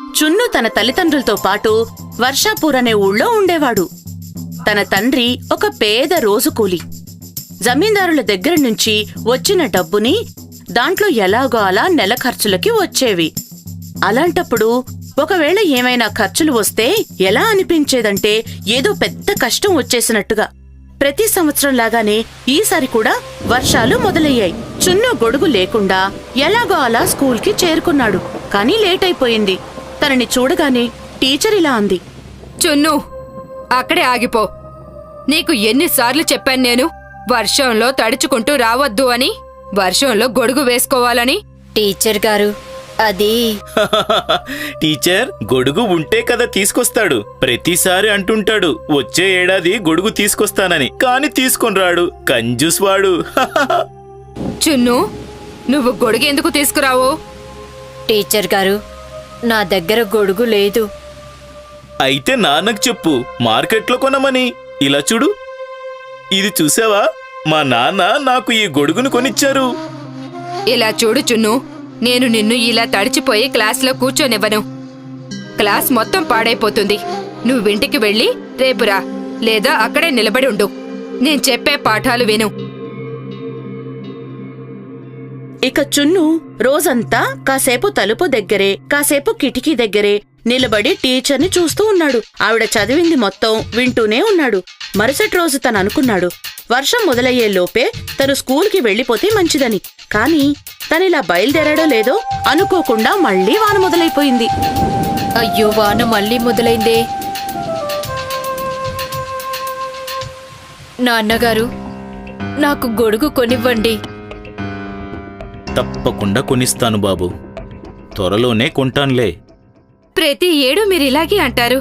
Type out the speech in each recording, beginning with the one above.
చున్ను తన తల్లిదండ్రులతో పాటు వర్షాపూర్ అనే ఊళ్ళో ఉండేవాడు. తన తండ్రి ఒక పేద రోజు కూలి. జమీందారుల దగ్గర నుంచి వచ్చిన డబ్బుని దాంట్లో ఎలాగో అలా నెల ఖర్చులకి వచ్చేవి. అలాంటప్పుడు ఒకవేళ ఏమైనా ఖర్చులు వస్తే ఎలా అనిపించేదంటే ఏదో పెద్ద కష్టం వచ్చేసినట్టుగా. ప్రతి సంవత్సరం లాగానే ఈసారి కూడా వర్షాలు మొదలయ్యాయి. చున్ను గొడుగు లేకుండా ఎలాగో అలా స్కూల్కి చేరుకున్నాడు. కానీ లేట్ అయిపోయింది. తనని చూడగానే టీచర్ ఇలా అంది. చున్ను అక్కడే ఆగిపో. నీకు ఎన్నిసార్లు చెప్పాను నేను వర్షంలో తడుచుకుంటూ రావద్దు అని వర్షంలో గొడుగు వేసుకోవాలని. టీచర్ గారు అది టీచర్ గొడుగు ఉంటే కదా తీసుకొస్తాడు. ప్రతిసారి అంటుంటాడు వచ్చే ఏడాది గొడుగు తీసుకొస్తానని. కాని తీసుకొని రాడు కంజూస్ వాడు. చున్ను నువ్వు గొడుగు ఎందుకు తీసుకురావు? టీచర్ గారు నా దగ్గర గొడుగు లేదు. అయితే నాన్నకు చెప్పు మార్కెట్లో కొనమని. ఇలా చూడు. ఇది చూసావా? మా నాన్న నాకు ఈ గొడుగును కొనిచ్చారు. ఇలా చూడు చున్ను నేను నిన్ను ఇలా తడిచిపోయి క్లాస్లో కూర్చోనివ్వను. క్లాస్ మొత్తం పాడైపోతుంది. నువ్వింటికి వెళ్ళి రేపురా లేదా అక్కడే నిలబడి ఉండు. నేను చెప్పే పాఠాలు విను. ఇక చున్ను రోజంతా కాసేపు తలుపు దగ్గరే కాసేపు కిటికీ దగ్గరే నిలబడి టీచర్ని చూస్తూ ఉన్నాడు. ఆవిడ చదివింది మొత్తం వింటూనే ఉన్నాడు. మరుసటి రోజు తను అనుకున్నాడు వర్షం మొదలయ్యే లోపే తను స్కూల్కి వెళ్ళిపోతే మంచిదని. కాని తనిలా బయలుదేరాడో లేదో అనుకోకుండా మళ్ళీ వాన మొదలైపోయింది. అయ్యో వాన మళ్ళీ మొదలైందే. నాన్నగారు నాకు గొడుగు కొనివ్వండి. తప్పకుండా కొనిస్తాను బాబు. త్వరలోనే కొంటానులే. ప్రతి ఏడు మీరు ఇలాగే అంటారు.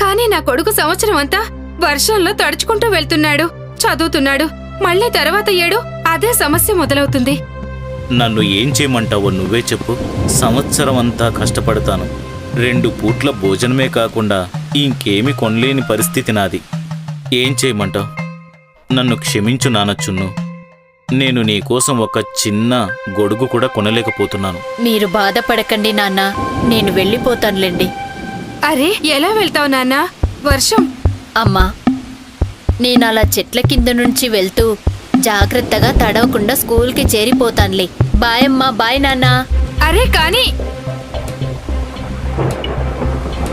కానీ నా కొడుకు సంవత్సరం అంతా వర్షంలో తడుచుకుంటూ వెళ్తున్నాడు చదువుతున్నాడు. మళ్ళీ తర్వాత ఏడు అదే సమస్య మొదలవుతుంది. నన్ను ఏం చేయమంటావో నువ్వే చెప్పు. సంవత్సరం అంతా కష్టపడతాను. రెండు పూట్ల భోజనమే కాకుండా ఇంకేమి కొనలేని పరిస్థితి నాది. ఏం చేయమంటావు? నన్ను క్షమించు నానచ్చున్ను నేను నీకోసం ఒక చిన్న గొడుగు కూడా కొనలేకపోతున్నాను. మీరు బాధపడకండి నాన్న. నేను వెళ్ళిపోతానులేండి. అరే ఎలా వెళ్తావు నాన్నా? వర్షం. అమ్మా నేను అలా చెట్ల కింద నుంచి వెళ్తూ జాగ్రత్తగా తడవకుండా స్కూల్కి చేరిపోతానులే. బాయ్ అమ్మా బాయ్ నాన్నా. అరే కానీ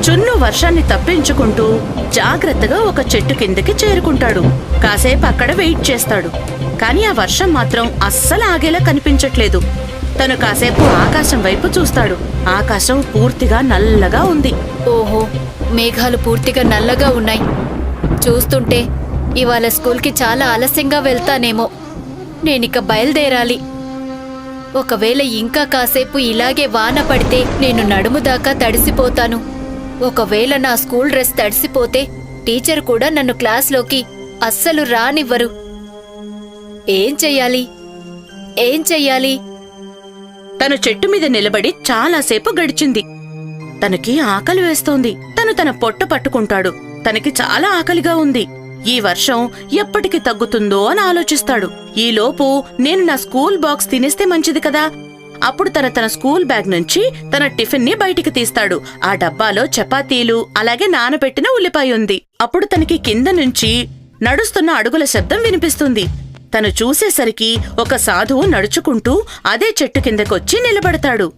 చున్ను వర్షాన్ని తప్పించుకుంటూ జాగ్రత్తగా ఒక చెట్టు కిందకి చేరుకుంటాడు. కాసేపు అక్కడ వెయిట్ చేస్తాడు. కానీ ఆ వర్షం మాత్రం అస్సలు ఆగేలా కనిపించట్లేదు. తను కాసేపు ఆకాశం వైపు చూస్తాడు. ఆకాశం పూర్తిగా నల్లగా ఉంది. ఓహో మేఘాలు పూర్తిగా నల్లగా ఉన్నాయి. చూస్తుంటే ఇవాళ స్కూల్కి చాలా ఆలస్యంగా వెళ్తానేమో. నేనిక బయలుదేరాలి. ఒకవేళ ఇంకా కాసేపు ఇలాగే వాన పడితే నేను నడుము దాకా తడిసిపోతాను. ఒకవేళ నా స్కూల్ డ్రెస్ తడిసిపోతే టీచర్ కూడా నన్ను క్లాస్లోకి అస్సలు రానివ్వరు. ఏం చెయ్యాలి? ఏం చెయ్యాలి? తను చెట్టు మీద నిలబడి చాలాసేపు గడిచింది. తనకి ఆకలి వేస్తోంది. తను తన పొట్ట పట్టుకుంటాడు. తనకి చాలా ఆకలిగా ఉంది. ఈ వర్షం ఎప్పటికి తగ్గుతుందో అని ఆలోచిస్తాడు. ఈలోపు నేను నా స్కూల్ బాక్స్ తినేస్తే మంచిది కదా? అప్పుడు తన తన స్కూల్ బ్యాగ్ నుంచి తన టిఫిన్ని బయటికి తీస్తాడు. ఆ డబ్బాలో చపాతీలు అలాగే నానబెట్టిన ఉల్లిపాయ ఉంది. అప్పుడు తనకి కింద నుంచి నడుస్తున్న అడుగుల శబ్దం వినిపిస్తుంది. తను చూసేసరికి ఒక సాధువు నడుచుకుంటూ అదే చెట్టు కిందకొచ్చి నిలబడతాడు.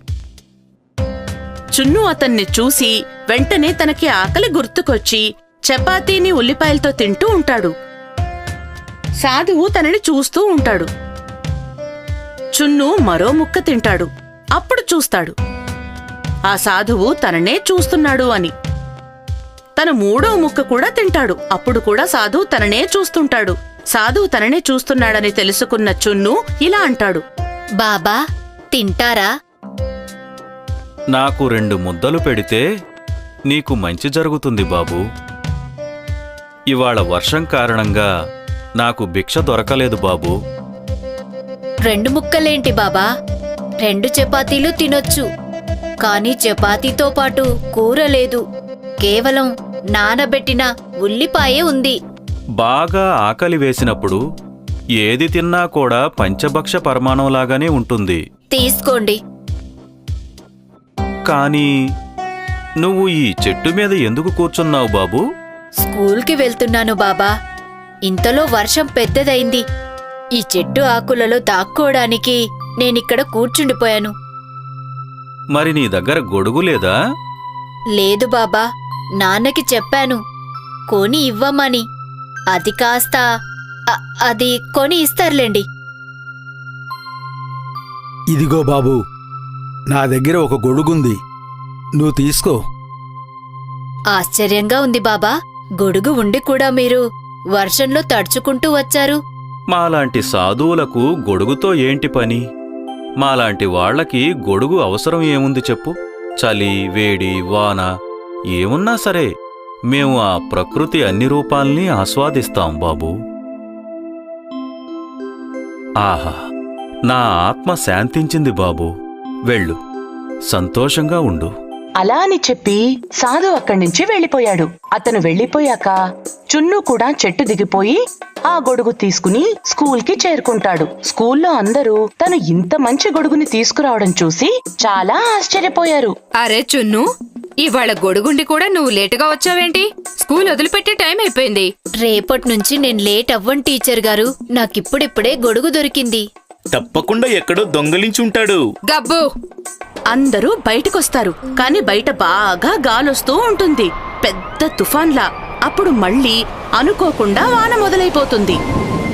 చున్ను అతన్ని చూసి వెంటనే తనకి ఆకలి గుర్తుకొచ్చి చపాతీని ఉల్లిపాయలతో తింటూ ఉంటాడు. సాధువు తనని చూస్తూ ఉంటాడు. చున్ను మరో ముక్క తింటాడు. అప్పుడు చూస్తాడు. ఆ సాధువు తననే చూస్తున్నాడు అని. తన మూడో ముక్క కూడా తింటాడు. అప్పుడు కూడా సాధువు తననే చూస్తుంటాడు. సాధువు తననే చూస్తున్నాడని తెలుసుకున్న చున్ను ఇలా అంటాడు. బాబా తింటారా? నాకు రెండు ముద్దలు పెడితే నీకు మంచి జరుగుతుంది బాబు. ఇవాళ వర్షం కారణంగా నాకు భిక్ష దొరకలేదు బాబు. రెండు ముక్కలేంటి బాబా? రెండు చపాతీలు తినొచ్చు. కానీ చపాతీతో పాటు కూర లేదు. కేవలం నానబెట్టిన ఉల్లిపాయే ఉంది. బాగా ఆకలి వేసినప్పుడు ఏది తిన్నా కూడా పంచభక్ష పరమాణంలాగానే ఉంటుంది. తీసుకోండి. కానీ నువ్వు ఈ చెట్టు మీద ఎందుకు కూర్చున్నావు బాబూ? స్కూల్కి వెళ్తున్నాను బాబా. ఇంతలో వర్షం పెద్దదైంది. ఈ చెట్టు ఆకులలో దాక్కోడానికి నేనిక్కడ కూర్చుండిపోయాను. మరి నీ దగ్గర గొడుగు లేదా? లేదు బాబా నాన్నకి చెప్పాను. కొని ఇవ్వమని. అది కాస్త అది కొని ఇస్తారులేండి. ఇదిగో బాబు నా దగ్గర ఒక గొడుగుంది. నువ్వు తీసుకో. ఆశ్చర్యంగా ఉంది బాబా. గొడుగు ఉండి కూడా మీరు వర్షంలో తడుచుకుంటూ వచ్చారు. మాలాంటి సాధువులకు గొడుగుతో ఏంటి పని? మాలాంటి వాళ్ళకి గొడుగు అవసరం ఏముంది చెప్పు? చలి వేడి వాన ఏమున్నా సరే. మేము ఆ ప్రకృతి అన్ని రూపాల్ని ఆస్వాదిస్తాం బాబూ. ఆహా నా ఆత్మ శాంతించింది బాబూ. వెళ్ళు సంతోషంగా ఉండు. అలా అని చెప్పి సాధు అక్కడి నుంచి వెళ్ళిపోయాడు అతను వెళ్ళిపోయాక చున్ను కూడా చెట్టు దిగిపోయి ఆ గొడుగు తీసుకుని స్కూల్కి చేరుకుంటాడు. స్కూల్లో అందరూ తను ఇంత మంచి గొడుగుని తీసుకురావడం చూసి చాలా ఆశ్చర్యపోయారు. అరే చున్ను ఇవాళ గొడుగుండి కూడా నువ్వు లేటుగా వచ్చావేంటి? స్కూల్ వదిలిపెట్టే టైం అయిపోయింది. రేపటి నుంచి నేను లేట్ అవ్వను టీచర్ గారు. నాకిప్పుడిప్పుడే గొడుగు దొరికింది. తప్పకుండా ఎక్కడో దొంగలించి ఉంటాడు. గబ్బు! అందరూ బయటకొస్తారు కాని బయట బాగా గాలొస్తూ ఉంటుంది. పెద్ద తుఫాన్లా. అప్పుడు మళ్ళీ అనుకోకుండా వాన మొదలైపోతుంది.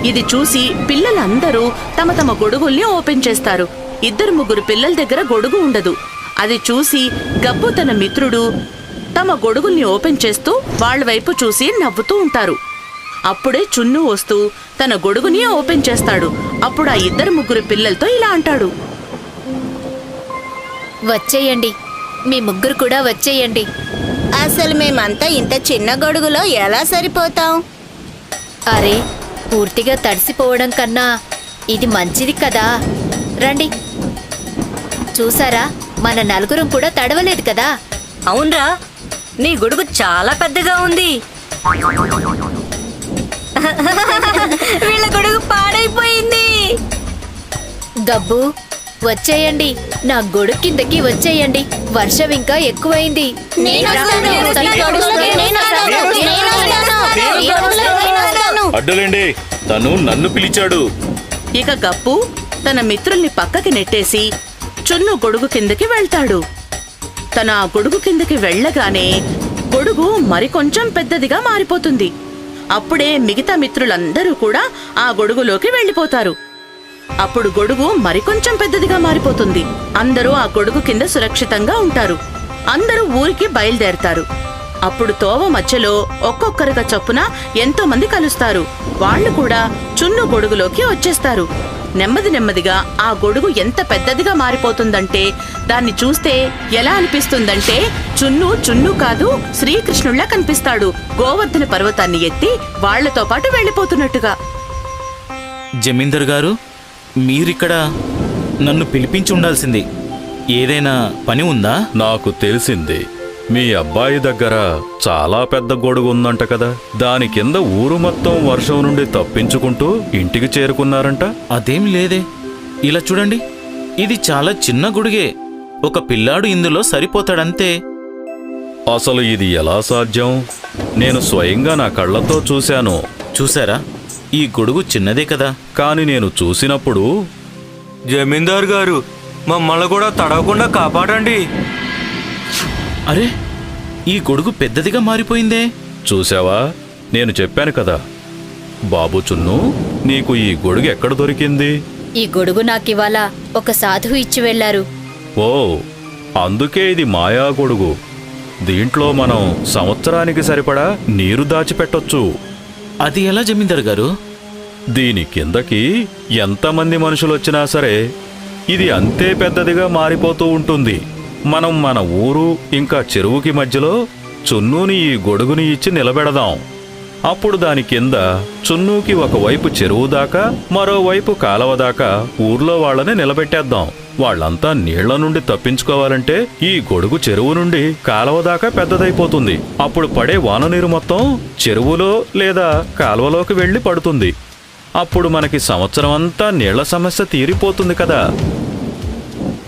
ఇది చూసి పిల్లలందరూ తమ తమ గొడుగుల్ని ఓపెన్ చేస్తారు. ఇద్దరు ముగ్గురు పిల్లల దగ్గర గొడుగు ఉండదు. అది చూసి గబ్బు తన మిత్రుడు తమ గొడుగుల్ని ఓపెన్ చేస్తూ వాళ్ళ వైపు చూసి నవ్వుతూ ఉంటారు. అప్పుడే చున్ను వస్తూ తన గొడుగుని ఓపెన్ చేస్తాడు. అప్పుడు ఆ ఇద్దరు ముగ్గురు పిల్లలతో ఇలా అంటాడు. వచ్చేయండి. మీ ముగ్గురు కూడా వచ్చేయండి. అసలు మేమంతా ఇంత చిన్న గొడుగులో ఎలా సరిపోతాం? అరే పూర్తిగా తడిసిపోవడం కన్నా ఇది మంచిది కదా. రండి. చూసారా? మన నలుగురం కూడా తడవలేదు కదా. అవునరా నీ గొడుగు చాలా పెద్దగా ఉంది. వీళ్ళ గొడుగు పాడైపోయింది. గబ్బు వచ్చేయండి. నా గొడుగు కిందకి వచ్చేయండి. వర్షం ఇంకా ఎక్కువైంది. అడ్డులేండి. తను నన్ను పిలిచాడు. ఇక గప్పు తన మిత్రుల్ని పక్కకి నెట్టేసి చున్ను గొడుగు కిందకి వెళ్తాడు. తన ఆ గొడుగు కిందకి వెళ్ళగానే గొడుగు మరికొంచెం పెద్దదిగా మారిపోతుంది. అప్పుడే మిగతా మిత్రులందరూ కూడా ఆ గొడుగులోకి వెళ్ళిపోతారు. అప్పుడు గొడుగు మరికొంచెం పెద్దదిగా మారిపోతుంది. అందరూ ఆ గొడుగు కింద సురక్షితంగా ఉంటారు. అందరూ ఊరికి బయలుదేరతారు. అప్పుడు తోవ మధ్యలో ఒక్కొక్కరిగా చొప్పున ఎంతో మంది కలుస్తారు. వాళ్ళు కూడా చున్ను గొడుగులోకి వచ్చేస్తారు. నెమ్మది నెమ్మదిగా ఆ గొడుగు ఎంత పెద్దదిగా మారిపోతుందంటే దాన్ని చూస్తే ఎలా అనిపిస్తుందంటే చున్ను చున్ను కాదు శ్రీకృష్ణుళ్ళ కనిపిస్తాడు. గోవర్ధన పర్వతాన్ని ఎత్తి వాళ్ళతో పాటు వెళ్ళిపోతున్నట్టుగా. జమీందర్ గారు మీరిక్కడ నన్ను పిలిపించి ఉండాల్సింది ఏదైనా పని ఉందా? నాకు తెలిసింది. మీ అబ్బాయి దగ్గర చాలా పెద్ద గొడుగు ఉందంట కదా. దాని కింద ఊరు మొత్తం వర్షం నుండి తప్పించుకుంటూ ఇంటికి చేరుకున్నారంట. అదేం లేదే. ఇలా చూడండి. ఇది చాలా చిన్న గుడిగే. ఒక పిల్లాడు ఇందులో సరిపోతాడంతే. అసలు ఇది ఎలా సాధ్యం? నేను స్వయంగా నా కళ్ళతో చూశాను. చూసారా ఈ గొడుగు చిన్నదే కదా. కాని నేను చూసినప్పుడు జమీందార్ గారు మమ్మల్ని కూడా తడవకుండా కాపాడండి. అరే ఈ గొడుగు పెద్దదిగా మారిపోయిందే. చూశావా? నేను చెప్పాను కదా. బాబు చున్ను నీకు ఈ గొడుగు ఎక్కడ దొరికింది? ఈ గొడుగు నాకివాళ ఒక సాధువు ఇచ్చి వెళ్ళారు ఓ అందుకే ఇది మాయా గొడుగు. దీంట్లో మనం సంవత్సరానికి సరిపడా నీరు దాచిపెట్టొచ్చు. అది ఎలా జమీందార్ గారు? దీని కిందకి ఎంతమంది మనుషులొచ్చినా సరే ఇది అంతే పెద్దదిగా మారిపోతూ ఉంటుంది. మనం మన ఊరు ఇంకా చెరువుకి మధ్యలో చున్నూని ఈ గొడుగుని ఇచ్చి నిలబెడదాం. అప్పుడు దాని కింద చున్నూకి ఒకవైపు చెరువు దాకా మరోవైపు కాలవ దాకా ఊర్లో వాళ్ళని నిలబెట్టేద్దాం. వాళ్ళంతా నీళ్ళ నుండి తప్పించుకోవాలంటే ఈ గొడుగు చెరువు నుండి కాలవ దాకా పెద్దదైపోతుంది. అప్పుడు పడే వాన నీరు మొత్తం చెరువులో లేదా కాలువలోకి వెళ్ళి పడుతుంది. అప్పుడు మనకి సంవత్సరం అంతా నీళ్ళ సమస్య తీరిపోతుంది కదా.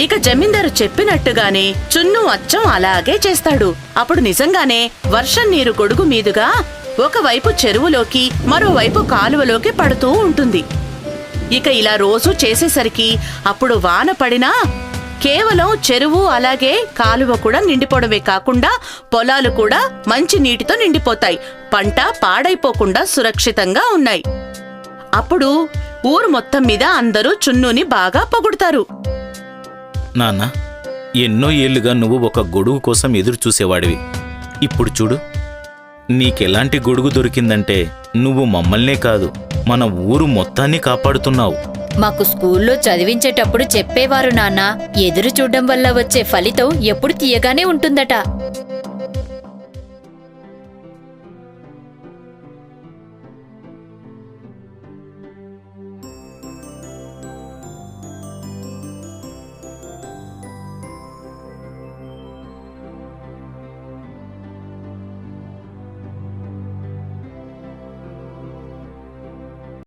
ఇక జమీందారు చెప్పినట్టుగానే చున్ను అచ్చం అలాగే చేస్తాడు. అప్పుడు నిజంగానే వర్షం నీరు గొడుగు మీదుగా ఒకవైపు చెరువులోకి మరోవైపు కాలువలోకి పడుతూ ఉంటుంది. ఇక ఇలా రోజు చేసేసరికి అప్పుడు వాన పడినా కేవలం చెరువు అలాగే కాలువ కూడా నిండిపోవడమే కాకుండా పొలాలు కూడా మంచి నీటితో నిండిపోతాయి. పంట పాడైపోకుండా సురక్షితంగా ఉన్నాయి. అప్పుడు ఊరు మొత్తం మీద అందరూ చున్నుని బాగా పొగుడుతారు. నాన్న ఎన్నో ఏళ్ళుగా నువ్వు ఒక గొడుగు కోసం ఎదురు చూసేవాడివి. ఇప్పుడు చూడు నీకెలాంటి గొడుగు దొరికిందంటే నువ్వు మమ్మల్నే కాదు మన ఊరు మొత్తాన్ని కాపాడుతున్నావు. మాకు స్కూల్లో చదివించేటప్పుడు చెప్పేవారు నాన్న ఎదురు చూడడం వల్ల వచ్చే ఫలితం ఎప్పుడు తీయగానే ఉంటుందట.